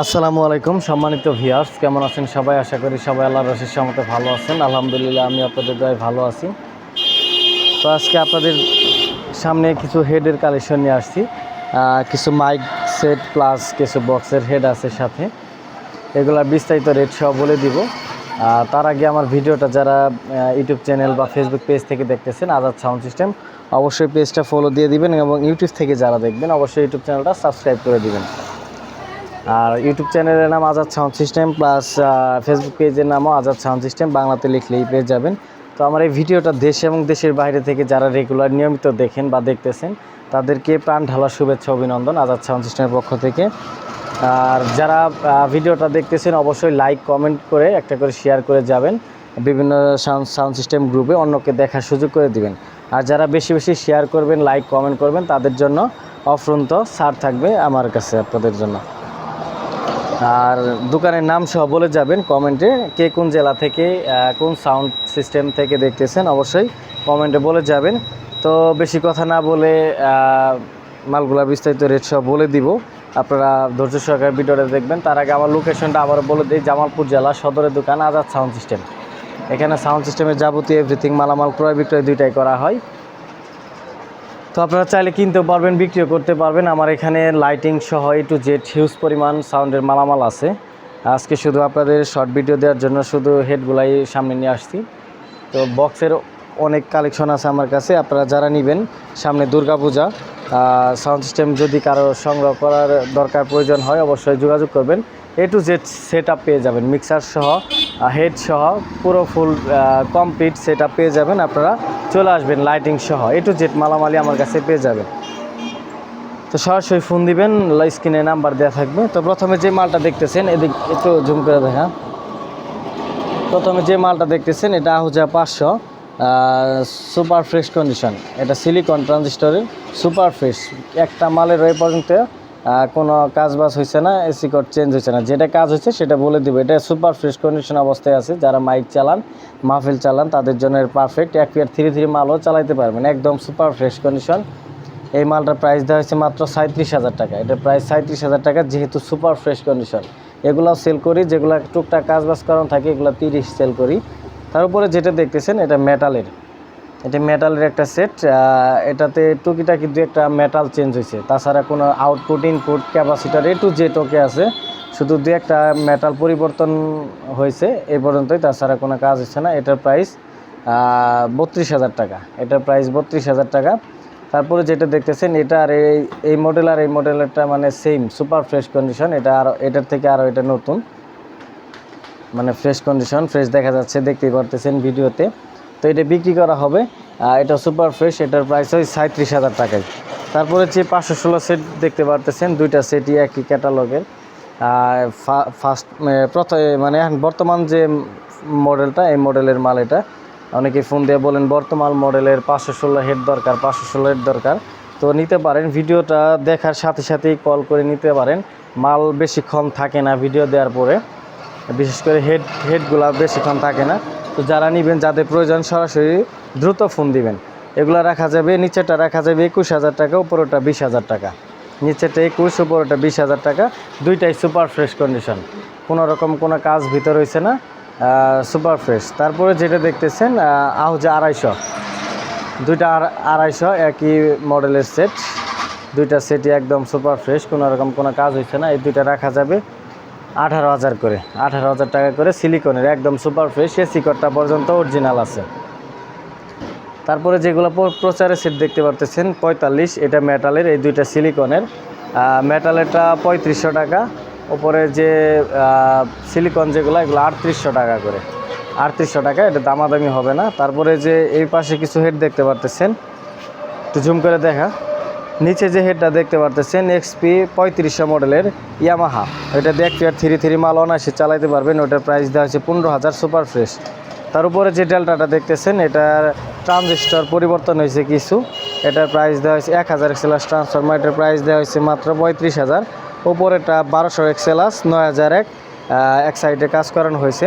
আসসালামু আলাইকুম, সম্মানিত ভিয়ার্স কেমন আছেন সবাই? আশা করি সবাই আল্লাহর রশির সামতে ভালো আছেন। আলহামদুলিল্লাহ, আমি আপনাদের দয় ভালো আছি। তো আজকে আপনাদের সামনে কিছু হেডের কালেকশন নিয়ে আসছি। কিছু মাইক সেট প্লাস কিছু বক্সের হেড আছে সাথে। এগুলার বিস্তারিত রেট সহ বলে দিব। তার আগে আমার ভিডিওটা যারা ইউটিউব চ্যানেল বা ফেসবুক পেজ থেকে দেখতেছেন আজাদ সাউন্ড সিস্টেম অবশ্যই পেজটা ফলো দিয়ে দিবেন এবং ইউটিউব থেকে যারা দেখবেন, অবশ্যই ইউটিউব চ্যানেলটা সাবস্ক্রাইব করে দিবেন। আর ইউটিউব চ্যানেলের নাম Azad sound system plus Facebook পেজের নামও আজাদ সাউন্ড সিস্টেম বাংলাতে লিখলেই পেয়ে যাবেন। তো আমার এই ভিডিওটা দেশ এবং দেশের বাইরে থেকে যারা রেগুলার নিয়মিত দেখেন বা দেখতেছেন, তাদেরকে প্রাণ ঢালা শুভেচ্ছা, অভিনন্দন আজাদ সাউন্ড সিস্টেমের পক্ষ থেকে। আর যারা ভিডিওটা দেখতেছেন, অবশ্যই লাইক কমেন্ট করে একটা করে শেয়ার করে যাবেন। বিভিন্ন সাউন্ড সাউন্ড সিস্টেম গ্রুপে অন্যকে দেখার সুযোগ করে দিবেন। আর যারা বেশি বেশি শেয়ার করবেন লাইক কমেন্ট করবেন, তাদের জন্য অফরন্ত ছাড় থাকবে আমার কাছে আপনাদের জন্য। আর দোকানের নাম সহ বলে যাবেন কমেন্টে কে কোন জেলা থেকে কোন সাউন্ড সিস্টেম থেকে দেখতেছেন অবশ্যই কমেন্টে বলে যাবেন। তো বেশি কথা না বলে মালগুলা বিস্তারিত রেট সহ বলে দিব। আপনারা ধৈর্য সহকারে ভিডিওটা দেখবেন। তার আগে আমার লোকেশনটা আবার বলে দিই, জামালপুর জেলা, সদরের দোকান, আজাদ সাউন্ড সিস্টেম। এখানে সাউন্ড সিস্টেমের যাবতীয় এভরিথিং মালামাল ক্রয় বিক্রয় দুইটাই করা হয়। তো আপনারা চাইলে কিনতেও পারবেন, বিক্রিও করতে পারবেন। আমার এখানে লাইটিং সহ এ টু জেড হিউজ পরিমাণ সাউন্ডের মালামাল আছে। আজকে শুধু আপনাদের শর্ট ভিডিও দেওয়ার জন্য শুধু হেডগুলাই সামনে নিয়ে আসছি। তো বক্সের অনেক কালেকশন আছে আমার কাছে, আপনারা যারা নেবেন, সামনে দুর্গাপূজা সাউন্ড সিস্টেম যদি কারও সংগ্রহ করার দরকার, প্রয়োজন হয়, অবশ্যই যোগাযোগ করবেন। এ টু জেড সেট পেয়ে যাবেন মিক্সার সহ হেড সহ, পুরো ফুল কমপ্লিট সেট পেয়ে যাবেন আপনারা। চলে আসবেন লাইটিং সহ এ টু জেড মালামালি আমার কাছে পেয়ে যাবেন। তো সরাসরি ফোন দিবেন স্ক্রিনে নাম্বার দেওয়া থাকবে। তো প্রথমে যে মালটা দেখতেছেন, এদিক একটু জুম করে দেখা। প্রথমে যে মালটা দেখতেছেন, এটা আহুজা পাঁচশো। সুপার ফ্রেশ কন্ডিশন, এটা সিলিকন ট্রানজিস্টরের সুপার ফ্রেশ। একটা মালের এই পর্যন্ত কোনো কাজ বাজ হয়েছে না এসি কোড চেঞ্জ হয়েছে না। যেটা কাজ হয়েছে সেটা বলে দিব। এটা সুপার ফ্রেশ কন্ডিশন অবস্থায় আছে। যারা মাইক চালান, মাহফিল চালান, তাদের জন্য পারফেক্ট এক পিয়ার থ্রি থ্রি মালও চালাইতে পারবেন। একদম সুপার ফ্রেশ কন্ডিশন। এই মালটার প্রাইস দেওয়া হয়েছে মাত্র সাঁত্রিশ হাজার টাকা। এটা প্রাইস সাঁত্রিশ হাজার টাকা, যেহেতু সুপার ফ্রেশ কন্ডিশন। এগুলো সেল করি, যেগুলো টুকটাক কাজ করানো থাকে, এগুলো তিরিশ সেল করি। তার উপরে যেটা দেখতেছেন, এটা মেটালের এটা মেটালের একটা সেট এটাতে টুকিটাকি দু একটা মেটাল চেঞ্জ হয়েছে। তাছাড়া কোনো output input capacitor A to Z okay আছে। শুধু দু একটা মেটাল পরিবর্তন হয়েছে এই পর্যন্তই। তাছাড়া কোনো কাজ হচ্ছে না। এটার প্রাইস বত্রিশ হাজার টাকা। এটার প্রাইস বত্রিশ হাজার টাকা। তারপরে যেটা দেখতেছেন, এটা আর এই মডেল আর এই মডেলেরটা মানে সেম সুপার ফ্রেশ কন্ডিশন এটা আর, এটার থেকে আরও এটা নতুন। মানে ফ্রেশ কন্ডিশন ফ্রেশ দেখা যাচ্ছে, দেখতেই পারতেছেন ভিডিওতে। তো এটা বিক্রি করা হবে। এটা সুপার ফ্রেশ এটার প্রাইস হয় সাঁত্রিশ হাজার টাকায়। তারপরে যে পাঁচশো ষোলো সেট দেখতে পারতেছেন, দুইটা সেটই একই ক্যাটালগের ফার্স্ট প্রথম মানে এখন বর্তমান যে মডেলটা এই মডেলের মাল এটা। অনেকে ফোন দিয়ে বলেন, বর্তমান মডেলের পাঁচশো ষোলো হেড দরকার, পাঁচশো ষোলো হেড দরকার। তো নিতে পারেন, ভিডিওটা দেখার সাথে সাথেই কল করে নিতে পারেন। মাল বেশিক্ষণ থাকে না ভিডিও দেওয়ার পরে। বিশেষ করে হেড হেডগুলা বেশিক্ষণ থাকে না। তো যারা নেবেন, যাদের প্রয়োজন, সরাসরি দ্রুত ফোন দিবেন। এগুলো রাখা যাবে নিচেটা রাখা যাবে একুশ হাজার টাকা উপরেটা বিশ হাজার টাকা। নিচেটা একুশ উপরেটা বিশ হাজার টাকা, দুইটাই সুপার ফ্রেশ কন্ডিশন কোনো রকম কোনো কাজ ভিতর হয়েছে না সুপার ফ্রেশ তারপরে যেটা দেখতেছেন আহুজা আড়াইশো। দুইটা আড়াইশো একই মডেলের সেট দুইটা সেটই একদম সুপার ফ্রেশ কোনো রকম কোনো কাজ হয়েছে না, এই দুইটা রাখা যাবে। আঠারো হাজার করে, আঠারো হাজার টাকা করে সিলিকনের একদম সুপার ফ্রেশ এসি কটটা পর্যন্ত অরিজিনাল আছে। তারপরে যেগুলো প্রচারের সেট দেখতে পারতেছেন, পঁয়তাল্লিশ, এটা মেটালের এই দুইটা সিলিকনের মেটালেরটা পঁয়ত্রিশশো টাকা, ওপরে যে সিলিকন যেগুলো, এগুলো আটত্রিশশো টাকা করে। আটত্রিশশো টাকা, এটা দামাদামি হবে না। তারপরে যে, এই পাশে কিছু হেড দেখতে পারতেছেন, একটু জুম করে দেখা। নিচে যে হেডটা দেখতে পারতেছেন এক্সপি পঁয়ত্রিশশো মডেলের ইয়ামাহা এটা এক পেয়ার থ্রি থ্রি মাল অনায়াসে চালাইতে পারবেন, ওটার প্রাইস দেওয়া হয়েছে পনেরো হাজার সুপার ফ্রেশ তার উপরে যে ডেল্টাটা দেখতেছেন, এটার ট্রানজিস্টর পরিবর্তন হয়েছে কিছু। এটার প্রাইস দেওয়া হয়েছে এক হাজার এক্সেলাস ট্রান্সফরমার এটার প্রাইস দেওয়া হয়েছে মাত্র পঁয়ত্রিশ হাজার। উপরেটা বারোশো এক্সেলাস নয় হাজার এক এক সাইডে কাজ করানো হয়েছে।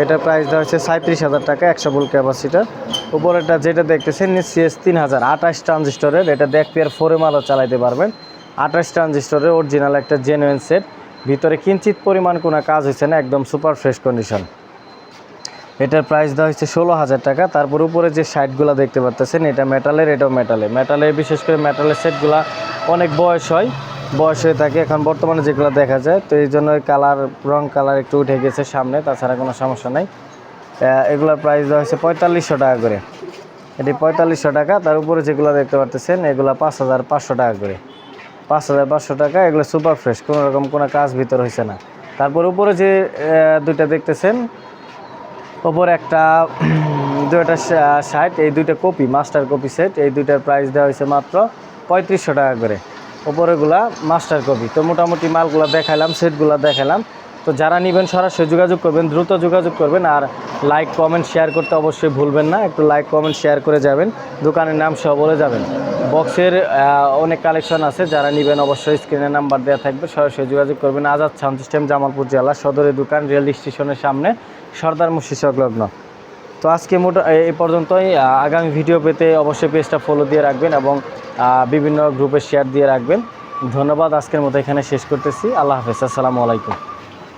এটার প্রাইস দেওয়া হচ্ছে সাঁত্রিশ হাজার টাকা, একশো বুল ক্যাপাসিটার উপরেটা যেটা দেখতেছেন সিএস তিন হাজার। আঠাশ ট্রানজিস্টরের এটা দেখ পেয়ার ফোরে মালও চালাইতে পারবেন। আঠাশ ট্রানজিস্টরের অরিজিনাল একটা জেনুইন সেট ভিতরে কিঞ্চিত পরিমাণ কোনো কাজ হয়েছে না, একদম সুপার ফ্রেশ কন্ডিশন এটার প্রাইস দেওয়া হচ্ছে ষোলো হাজার টাকা। তারপর উপরে যে সাইডগুলো দেখতে পাচ্ছেন এটা মেটালের এটাও মেটালে মেটালের বিশেষ করে মেটালের সেটগুলো অনেক বয়স হয়। বয়স হয়ে থাকে। এখন বর্তমানে যেগুলো দেখা যায়, তো এই জন্য কালার, রং কালার একটু উঠে গেছে সামনে, তাছাড়া কোনো সমস্যা নাই। এগুলোর প্রাইস দেওয়া হয়েছে পঁয়তাল্লিশশো টাকা করে। এটি পঁয়তাল্লিশশো টাকা, তার উপরে যেগুলো দেখতে পাচ্ছেন এগুলো পাঁচ হাজার পাঁচশো টাকা করে। পাঁচ হাজার পাঁচশো টাকা, এগুলো সুপার ফ্রেশ কোনো রকম কোনো কাজ ভিতর হয়েছে না। তারপর উপরে যে দুইটা দেখতেছেন, ওপর একটা দুইটা শার্ট, এই দুইটা কপি মাস্টার কপি সেট এই দুইটার প্রাইস দেওয়া হয়েছে মাত্র পঁয়ত্রিশশো টাকা করে। ওপরেগুলা মাস্টার কপি তো মোটামুটি মালগুলো দেখালাম সেটগুলো দেখালাম তো যারা নেবেন সরাসরি যোগাযোগ করবেন, দ্রুত যোগাযোগ করবেন আর লাইক কমেন্ট শেয়ার করতে অবশ্যই ভুলবেন না। একটু লাইক কমেন্ট শেয়ার করে যাবেন। দোকানের নাম সহ বলে যাবেন। বক্সের অনেক কালেকশন আছে। যারা নেবেন অবশ্যই স্ক্রিনে নাম্বার দেওয়া থাকবে। সরাসরি যোগাযোগ করবেন। আজাদ সাউন্ড সিস্টেম, জামালপুর জেলা সদরের দোকান রেল স্টেশনের সামনে, সর্দার মুশি সংলগ্ন তো আজকে মোটা এই পর্যন্তই। আগামী ভিডিও পেতে অবশ্যই পেজটা ফলো দিয়ে রাখবেন এবং বিভিন্ন গ্রুপে শেয়ার দিয়ে রাখবেন। ধন্যবাদ, আজকের মতো এখানে শেষ করতেছি। আল্লাহ হাফেজ, আসসালামু আলাইকুম।